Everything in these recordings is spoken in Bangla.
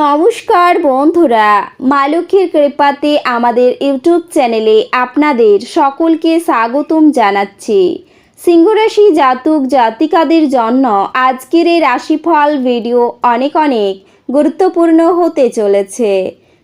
নমস্কার বন্ধুরা মা কৃপাতে আমাদের ইউটিউব চ্যানেলে আপনাদের সকলকে স্বাগতম জানাচ্ছি। সিংহরাশি জাতক জাতিকাদের জন্য আজকের এই রাশিফল ভিডিও অনেক অনেক গুরুত্বপূর্ণ হতে চলেছে।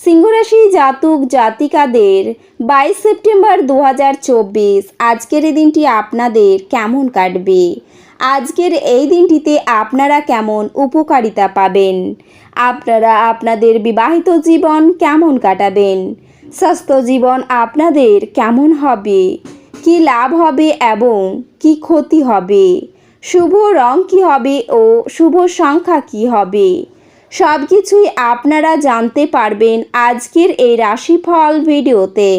সিংহরাশি জাতক জাতিকাদের বাইশ সেপ্টেম্বর দু হাজার চব্বিশ আজকের এই দিনটি আপনাদের কেমন কাটবে? আজকের এই দিনটিতে আপনারা কেমন উপকারিতা পাবেন? আপনারা আপনাদের বিবাহিত জীবন কেমন কাটাবেন? স্বাস্থ্য জীবন আপনাদের কেমন হবে? কি লাভ হবে এবং কি ক্ষতি হবে? শুভ রং কি হবে ও শুভ সংখ্যা কি হবে? সব কিছুই আপনারা জানতে পারবেন আজকের এই রাশিফল ভিডিওতে।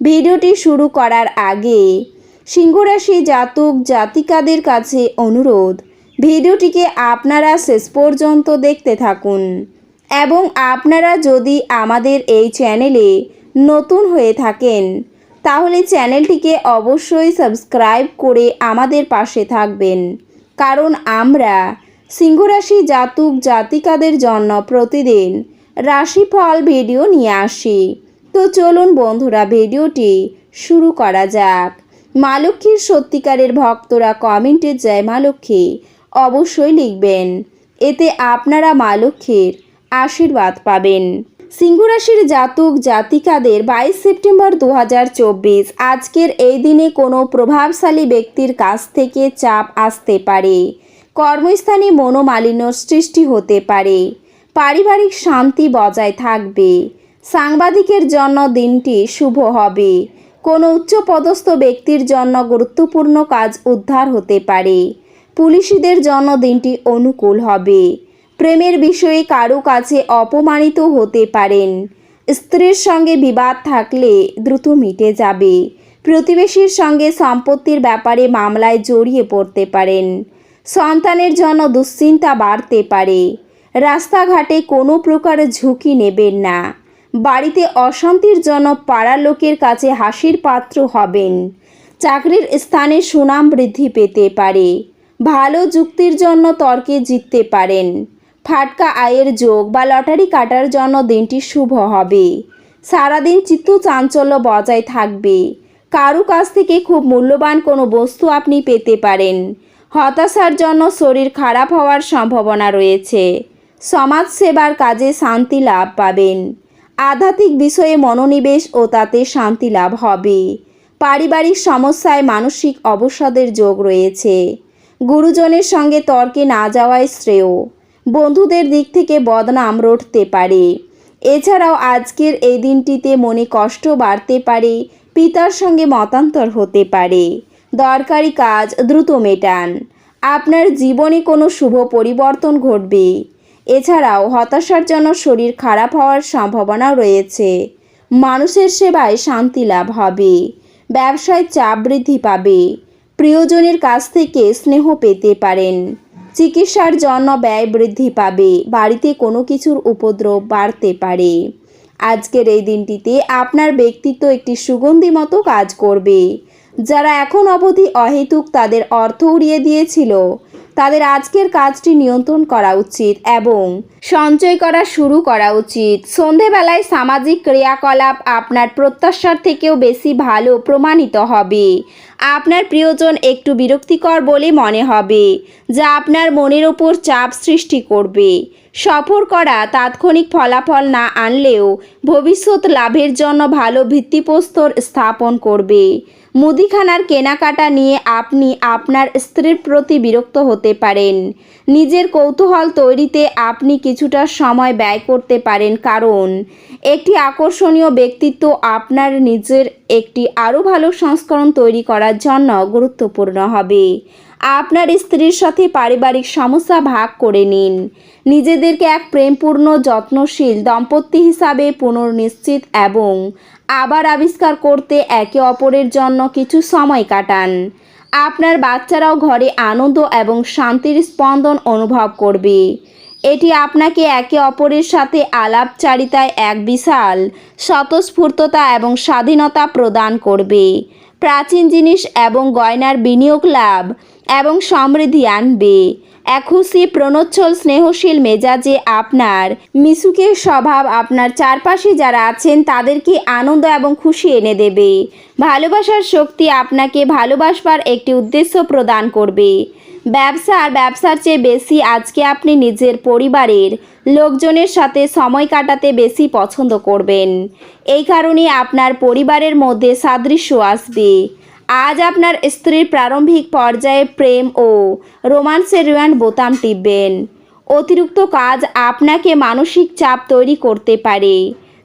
ভিডিওটি শুরু করার আগে সিংহরাশি জাতক জাতিকাদের কাছে অনুরোধ ভিডিওটিকে আপনারা শেষ পর্যন্ত দেখতে থাকুন। এবং আপনারা যদি আমাদের এই চ্যানেলে নতুন হয়ে থাকেন, তাহলে চ্যানেলটিকে অবশ্যই সাবস্ক্রাইব করে আমাদের পাশে থাকবেন। কারণ আমরা সিংহরাশি জাতক জাতিকাদের জন্য প্রতিদিন রাশিফল ভিডিও নিয়ে আসি। তো চলুন বন্ধুরা, ভিডিওটি শুরু করা যাক। মা লক্ষ্মীর সত্যিকারের ভক্তরা কমেন্টে, জয় মা লক্ষ্মী। অবশ্যই লিখবেন। এতে আপনারা মা লক্ষ্মীর আশীর্বাদ পাবেন। সিংহরাশির জাতক জাতিকাদের বাইশ সেপ্টেম্বর দু হাজার চব্বিশ, আজকের এই দিনে কোনো প্রভাবশালী ব্যক্তির কাছ থেকে চাপ আসতে পারে। কর্মস্থানে মনোমালিন্য সৃষ্টি হতে পারে। পারিবারিক শান্তি বজায় থাকবে। সাংবাদিকের জন্য দিনটি শুভ হবে। কোনো উচ্চপদস্থ ব্যক্তির জন্য গুরুত্বপূর্ণ কাজ উদ্ধার হতে পারে। পুলিশিদের জন্য দিনটি অনুকূল হবে। প্রেমের বিষয়ে কারও কাছে অপমানিত হতে পারেন। স্ত্রীর সঙ্গে বিবাদ থাকলে দ্রুত মিটে যাবে। প্রতিবেশীর সঙ্গে সম্পত্তির ব্যাপারে মামলায় জড়িয়ে পড়তে পারেন। সন্তানের জন্য দুশ্চিন্তা বাড়তে পারে। রাস্তাঘাটে কোনো প্রকার ঝুঁকি নেবেন না। বাড়িতে অশান্তির জন্য পাড়ার লোকের কাছে হাসির পাত্র হবেন। চাকরির স্থানে সুনাম বৃদ্ধি পেতে পারে। ভালো যুক্তির জন্য তর্কে জিততে পারেন। ফাটকা আয়ের যোগ বা লটারি কাটার জন্য দিনটি শুভ হবে। সারাদিন চিত্ত চাঞ্চল্য বজায় থাকবে। কারও কাছ থেকে খুব মূল্যবান কোনো বস্তু আপনি পেতে পারেন। হতাশার জন্য শরীর খারাপ হওয়ার সম্ভাবনা রয়েছে। সমাজ সেবার কাজে শান্তি লাভ পাবেন। আধ্যাত্মিক বিষয়ে মনোনিবেশ ও তাতে শান্তি লাভ হবে। পারিবারিক সমস্যায় মানসিক অবসাদের যোগ রয়েছে। গুরুজনের সঙ্গে তর্কে না যাওয়াই শ্রেয়। বন্ধুদের দিক থেকে বদনাম রটতে পারে। এছাড়াও আজকের এই দিনটিতে মনে কষ্ট বাড়তে পারে, পিতার সঙ্গে মতান্তর হতে পারে। দরকারি কাজ দ্রুত মেটান। আপনার জীবনে কোনো শুভ পরিবর্তন ঘটবে। এছাড়াও হতাশার জন্য শরীর খারাপ হওয়ার সম্ভাবনাও রয়েছে। মানুষের সেবায় শান্তি লাভ হবে। ব্যবসায় চাপ বৃদ্ধি পাবে। প্রিয়জনের কাছ থেকে স্নেহ পেতে পারেন। চিকিৎসার জন্য ব্যয় বৃদ্ধি পাবে, বাড়িতে কোনো কিছুর উপদ্রব বাড়তে পারে। আজকের এই দিনটিতে আপনার ব্যক্তিত্ব একটি সুগন্ধি মতো কাজ করবে। যারা এখন অবধি অহেতুক তাদের অর্থ উড়িয়ে দিয়েছিল তাদের আজকের কাজটি নিয়ন্ত্রণ করা উচিত এবং সঞ্চয় করা শুরু করা উচিত। সন্ধেবেলায় সামাজিক ক্রিয়াকলাপ আপনার প্রত্যাশার থেকেও বেশি ভালো প্রমাণিত হবে। আপনার প্রিয়জন একটু বিরক্তিকর বলে মনে হবে, যা আপনার মনের ওপর চাপ সৃষ্টি করবে। সফর করা তাৎক্ষণিক ফলাফল না আনলেও ভবিষ্যৎ লাভের জন্য ভালো ভিত্তিপ্রস্তর স্থাপন করবে। মুদিখানার কেনাকাটা নিয়ে আপনি আপনার স্ত্রীর প্রতি বিরক্ত হতে পারেন। নিজের কৌতূহল তৈরিতে আপনি কিছুটা সময় ব্যয় করতে পারেন, কারণ একটি আকর্ষণীয় ব্যক্তিত্ব আপনার নিজের একটি আরও ভালো সংস্করণ তৈরি করার জন্য গুরুত্বপূর্ণ হবে। আপনার স্ত্রীর সাথে পারিবারিক সমস্যা ভাগ করে নিন। নিজেদেরকে এক প্রেমপূর্ণ, যত্নশীল, দম্পতি হিসাবে পুনর্নিশ্চিত এবং আবার আবিষ্কার করতে একে অপরের জন্য কিছু সময় কাটান। আপনার বাচ্চারাও ঘরে আনন্দ এবং শান্তির স্পন্দন অনুভব করবে। এটি আপনাকে একে অপরের সাথে আলাপচারিতায় এক বিশাল স্বতঃস্ফূর্ততা এবং স্বাধীনতা প্রদান করবে। প্রাচীন জিনিস এবং গয়নার বিনিয়োগ লাভ এবং সমৃদ্ধি আনবে। এক খুশি প্রণোচ্ছল স্নেহশীল মেজাজে আপনার, মিশুকের স্বভাব আপনার চারপাশে যারা আছেন তাদেরকে আনন্দ এবং খুশি এনে দেবে। ভালোবাসার শক্তি আপনাকে ভালোবাসবার একটি উদ্দেশ্য প্রদান করবে। ব্যবসা আর ব্যবসার চেয়ে বেশি আজকে আপনি নিজের পরিবারের লোকজনের সাথে সময় কাটাতে বেশি পছন্দ করবেন। এই কারণে আপনার পরিবারের মধ্যে সাদৃশ্য আসবে। আজ আপনার স্ত্রীর প্রারম্ভিক পর্যায়ে প্রেম ও রোমান্সের রিওয়ান্ড বোতাম টিপবেন। অতিরিক্ত কাজ আপনাকে মানসিক চাপ তৈরি করতে পারে।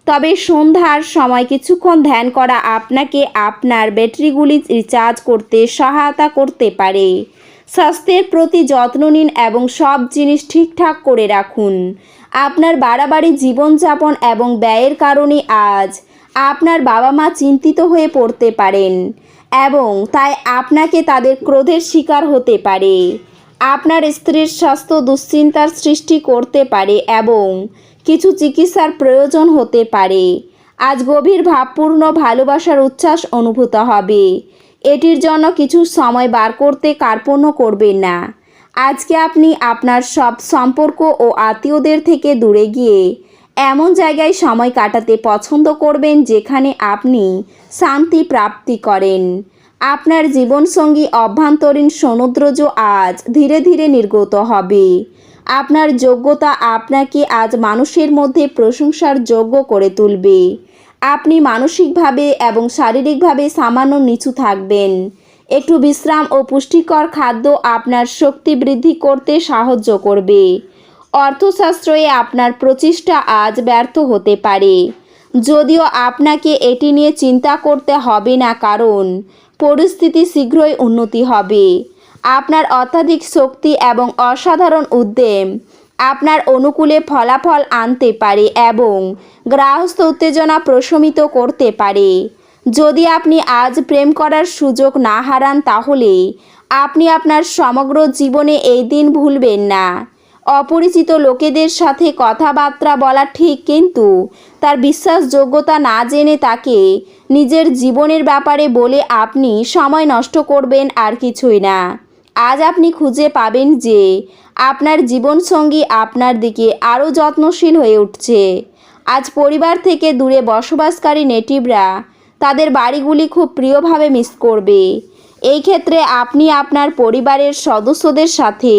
তবে সন্ধ্যার সময় কিছুক্ষণ ধ্যান করা আপনাকে আপনার ব্যাটারিগুলি রিচার্জ করতে সহায়তা করতে পারে। স্বাস্থ্যের প্রতি যত্ন নিন এবং সব জিনিস ঠিকঠাক করে রাখুন। আপনার বাড়াবাড়ি জীবনযাপন এবং ব্যয়ের কারণে আজ আপনার বাবা মা চিন্তিত হয়ে পড়তে পারেন। এবং তাই আপনাকে তাদের ক্রোধের শিকার হতে পারে। আপনার স্ত্রীর স্বাস্থ্য দুশ্চিন্তার সৃষ্টি করতে পারে এবং কিছু চিকিৎসার প্রয়োজন হতে পারে। আজ গভীর ভাবপূর্ণ ভালোবাসার উচ্ছ্বাস অনুভূত হবে। এটির জন্য কিছু সময় বার করতে কার্পণ্য করবেন না। আজকে আপনি আপনার সব সম্পর্ক ও আত্মীয়দের থেকে দূরে গিয়ে এমন জায়গায় সময় কাটাতে পছন্দ করবেন যেখানে আপনি শান্তি প্রাপ্তি করেন। আপনার জীবনসঙ্গী অভ্যন্তরীণ সমুদ্রজ আজ ধীরে ধীরে নির্গত হবে। আপনার যোগ্যতা আপনাকে আজ মানুষের মধ্যে প্রশংসার যোগ্য করে তুলবে। আপনি মানসিকভাবে এবং শারীরিকভাবে সামান্য নিচু থাকবেন। একটু বিশ্রাম ও পুষ্টিকর খাদ্য আপনার শক্তি বৃদ্ধি করতে সাহায্য করবে। অর্থশাস্ত্রে আপনার প্রচেষ্টা আজ ব্যর্থ হতে পারে। যদিও আপনাকে এটি নিয়ে চিন্তা করতে হবে না, কারণ পরিস্থিতি শীঘ্রই উন্নতি হবে। আপনার অত্যাধিক শক্তি এবং অসাধারণ উদ্যম আপনার অনুকূলে ফলাফল আনতে পারে এবং গ্রাহস্থ উত্তেজনা প্রশমিত করতে পারে। যদি আপনি আজ প্রেম করার সুযোগ না হারান, তাহলে আপনি আপনার সমগ্র জীবনে এই দিন ভুলবেন না। অপরিচিত লোকেদের সাথে কথাবার্তা বলা ঠিক কিন্তু তার বিশ্বাসযোগ্যতা না জেনে তাকে নিজের জীবনের ব্যাপারে বলে আপনি সময় নষ্ট করবেন আর কিছুই না। আজ আপনি খুঁজে পাবেন যে আপনার জীবনসঙ্গী আপনার দিকে আরও যত্নশীল হয়ে উঠছে। আজ পরিবার থেকে দূরে বসবাসকারী নেটিভরা তাদের বাড়িগুলি খুব প্রিয়ভাবে মিস করবে। এই ক্ষেত্রে আপনি আপনার পরিবারের সদস্যদের সাথে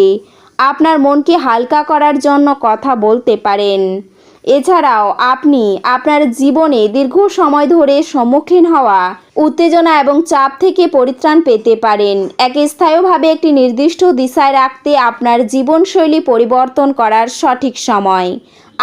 আপনার মনকে হালকা করার জন্য কথা বলতে পারেন। এছাড়াও আপনি আপনার জীবনে দীর্ঘ সময় ধরে সম্মুখীন হওয়া, উত্তেজনা এবং চাপ থেকে পরিত্রাণ পেতে পারেন। এক স্থায়ীভাবে একটি নির্দিষ্ট দিশায় রাখতে আপনার জীবনশৈলী পরিবর্তন করার সঠিক সময়।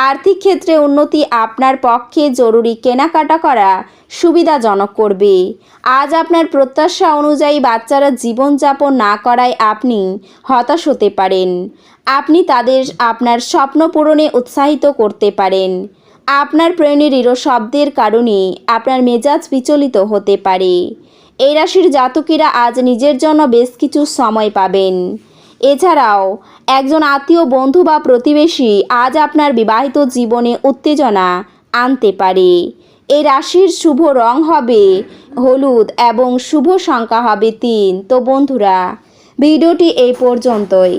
আর্থিক ক্ষেত্রে উন্নতি আপনার পক্ষে জরুরি কেনাকাটা করা সুবিধাজনক করবে। আজ আপনার প্রত্যাশা অনুযায়ী বাচ্চারা জীবনযাপন না করায় আপনি হতাশ হতে পারেন। আপনি তাদের, আপনার স্বপ্ন পূরণে উৎসাহিত করতে পারেন। আপনার প্রেরণের শব্দের কারণে আপনার মেজাজ বিচলিত হতে পারে। এই রাশির জাতকীরা আজ নিজের জন্য বেশ কিছু সময় পাবেন। এছাড়াও, একজন আত্মীয়, বন্ধু বা প্রতিবেশী আজ আপনার বিবাহিত জীবনে উত্তেজনা আনতে পারে। এই রাশির শুভ রং হবে হলুদ এবং শুভ সংখ্যা হবে তিন। তো বন্ধুরা, ভিডিওটি এই পর্যন্তই।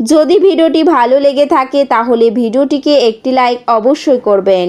যদি ভিডিওটি ভালো লেগে থাকে, তাহলে ভিডিওটিকে একটি লাইক অবশ্যই করবেন।